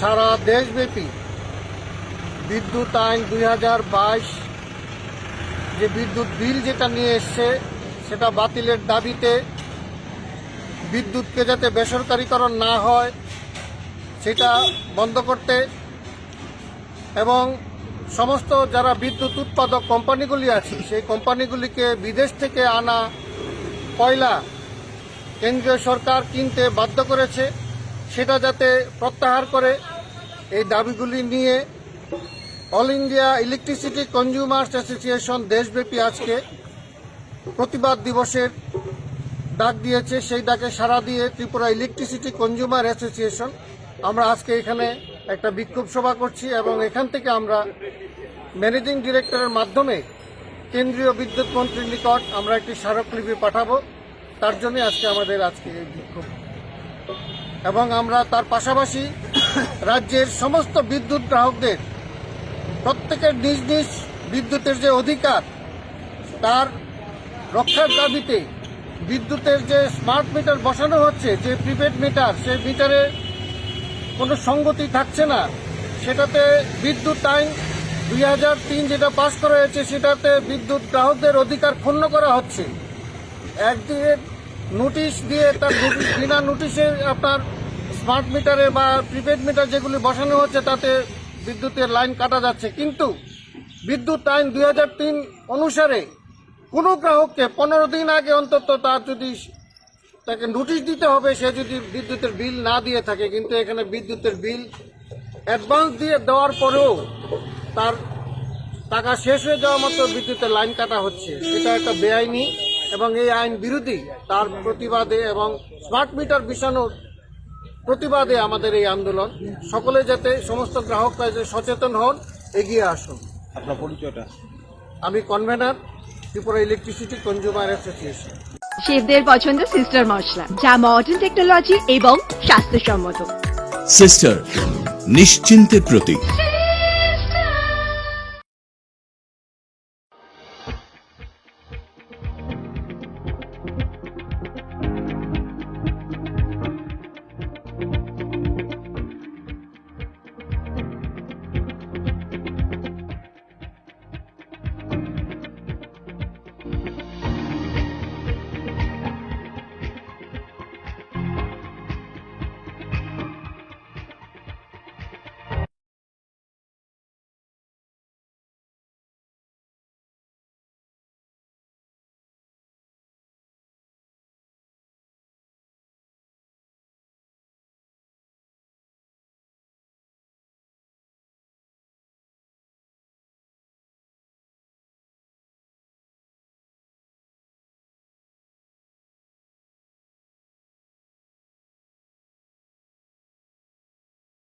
সারা দেশব্যাপী বিদ্যুৎ আইন দুই হাজার বাইশ, যে বিদ্যুৎ বিল যেটা নিয়ে এসছে, সেটা বাতিলের দাবিতে বিদ্যুৎকে যাতে বেসরকারীকরণ না হয়, সেটা বন্ধ করতে এবং সমস্ত যারা বিদ্যুৎ উৎপাদক কোম্পানিগুলি আছে, সেই কোম্পানিগুলিকে বিদেশ থেকে আনা কয়লা কেন্দ্রীয় সরকার কিনতে বাধ্য করেছে। সেটা যাতে প্রত্যাহার করে, এই দাবিগুলি নিয়ে all India electricity consumers association দেশব্যাপী আজকে প্রতিবাদ দিবসের ডাক দিয়েছে। সেই ডাকে সাড়া দিয়ে ত্রিপুরা ইলেকট্রিসিটি কনজিউমার অ্যাসোসিয়েশন, আমরা আজকে এখানে একটা বিক্ষোভ সভা করছি এবং এখান থেকে আমরা ম্যানেজিং ডিরেক্টরের মাধ্যমে কেন্দ্রীয় বিদ্যুৎ মন্ত্রীর নিকট আমরা একটি স্মারকলিপি পাঠাবো। তার জন্য আজকে আমাদের আজকে এই বিক্ষোভ। এবং আমরা তার পাশাপাশি রাজ্যের সমস্ত বিদ্যুৎ গ্রাহকদের প্রত্যেকের নিজ নিজ বিদ্যুতের যে অধিকার, তার রক্ষার দাবিতে বিদ্যুতের যে স্মার্ট মিটার বসানো হচ্ছে, যে প্রিপেড মিটার সেই মিটারে কোনো সঙ্গতি থাকছে না। সেটাতে বিদ্যুৎ আইন দুই হাজার তিন যেটা পাশ করা হয়েছে, সেটাতে বিদ্যুৎ গ্রাহকদের অধিকার ক্ষুণ্ণ করা হচ্ছে। একদিকে নোটিশ দিয়ে তার বিনা নোটিশে আপনার স্মার্ট মিটারে বা প্রিপেড মিটার যেগুলি বসানো হচ্ছে, তাতে বিদ্যুতের লাইন কাটা যাচ্ছে। কিন্তু বিদ্যুৎ আইন দুই হাজার তিন অনুসারে কোনো গ্রাহককে পনেরো দিন আগে অন্তত তার যদি তাকে নোটিশ দিতে হবে, সে যদি বিদ্যুতের বিল না দিয়ে থাকে, কিন্তু এখানে বিদ্যুতের বিল অ্যাডভান্স দিয়ে দেওয়ার পরেও তার টাকা শেষ হয়ে যাওয়া মাত্র বিদ্যুতের লাইন কাটা হচ্ছে। এটা একটা বেআইনি এবং এই আইন বিরোধী তার প্রতিবাদে এবং স্মার্ট মিটার বিছানোর প্রতিবাদে আমাদের এই আন্দোলন। সকলে যাতে সমস্ত গ্রাহকরা যাতে সচেতন হন এগিয়ে আসুন। আপনার পরিচয়টা? আমি convener Tripura electricity consumer association শেফদের পছন্দ সিস্টার মশলা যা মডার্ন টেকনোলজি এবং স্বাস্থ্যসম্মত। সিস্টার নিশ্চিন্তের প্রতীক।